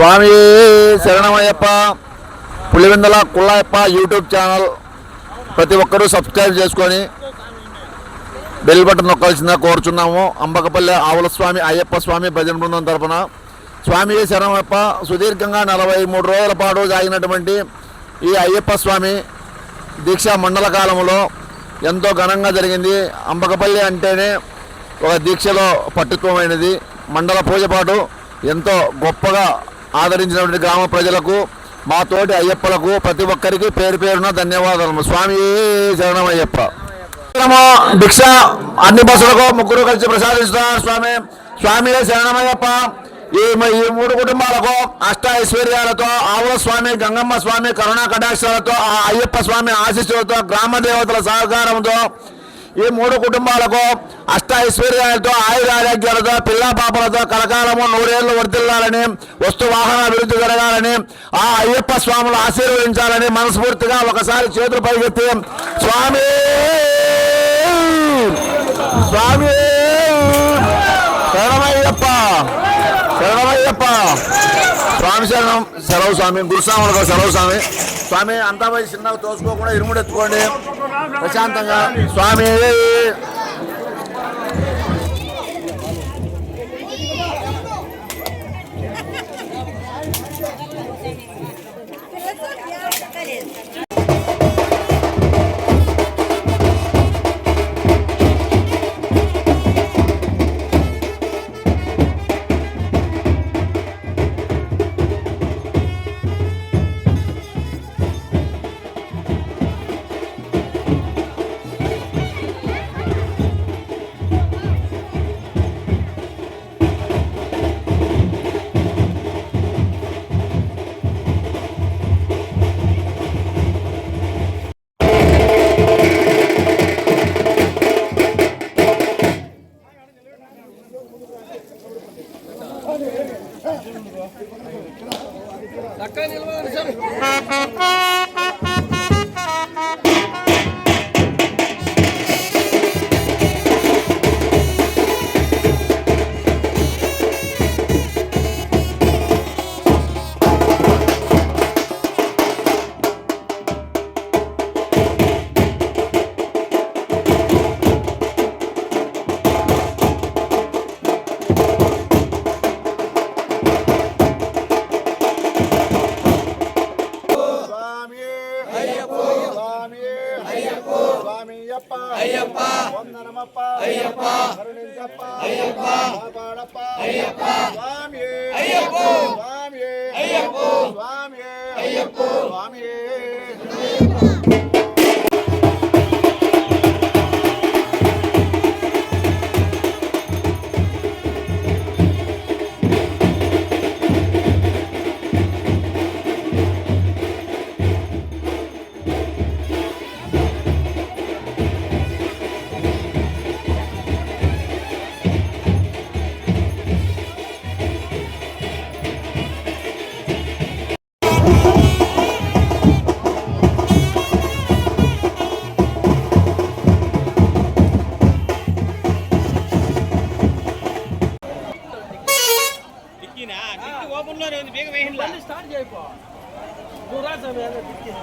స్వామి శరణమయ్యప్ప Pulivendula కుళ్ళయ్యప్ప YouTube channel. ప్రతి ఒక్కరూ సబ్స్క్రైబ్ చేసుకొని బెల్ బటన్ నొక్కాల్సిందిగా కోరుచున్నాము. అంబకపల్లి ఆవుల స్వామి అయ్యప్ప స్వామి భజన బృందం తరపున. స్వామి శరణమయ్యప్ప సుదీర్ఘంగా నలభై మూడు రోజుల పాటు సాగినటువంటి ఈ అయ్యప్ప స్వామి దీక్షా మండల కాలంలో ఎంతో ఘనంగా జరిగింది. అంబకపల్లి అంటేనే ఒక దీక్షలో పట్టుత్వమైనది మండల పూజపాటు ఎంతో గొప్పగా ఆదరించినటువంటి గ్రామ ప్రజలకు మా తోటి అయ్యప్పలకు ప్రతి ఒక్కరికి పేరు పేరున ధన్యవాదాలు. స్వామి శరణం అయ్యప్ప. భిక్ష. అన్ని బస్సులకు ముగ్గురు కలిసి ప్రసాదిస్తున్నారు స్వామి. స్వామి శరణమయ్యప్ప ఈ ఈ మూడు కుటుంబాలకు అష్ట ఐశ్వర్యాలతో ఆవుల స్వామి గంగమ్మ స్వామి కరుణా కటాక్షాలతో ఆ అయ్యప్ప స్వామి ఆశీస్సులతో గ్రామ దేవతల సహకారంతో ఈ మూడు కుటుంబాలకు అష్ట ఐశ్వర్యాలతో ఆయురారోగ్యాలతో పిల్లా పిల్ల పాపలతో కలకాలము నూరేళ్ళు వర్తిల్లాలని వస్తు వాహన అభివృద్ధి జరగాలని ఆ అయ్యప్ప స్వాములు ఆశీర్వదించాలని మనస్ఫూర్తిగా ఒకసారి చేతులు పైకెత్తి స్వామి! స్వామి! శరణమయ్యప్ప! శరణమయ్యప్ప! స్వామి శరణం సెలవు స్వామి గురుస్వాములకు సెలవు స్వామి. స్వామి అంతా పోయి చిన్నగా తోసుకోకుండా ఇరుముడు ఎత్తుకోండి. ప్రశాంతంగా. స్వామి స్వామి అయ్యప్ప వందనమప్ప అయ్యప్ప కరుణించప్ప అయ్యప్ప కాపాడప్ప అయ్యప్ప స్వామి అయ్యప్ప స్వామి అయ్యప్ప స్వామి అయ్యప్ప స్వామి డిక్కీ ఓపెన్ లోనే ఉంది బేగ వేయండి స్టార్ట్ చేయపో నువ్వు రా స్వామి అలా తిరిగి.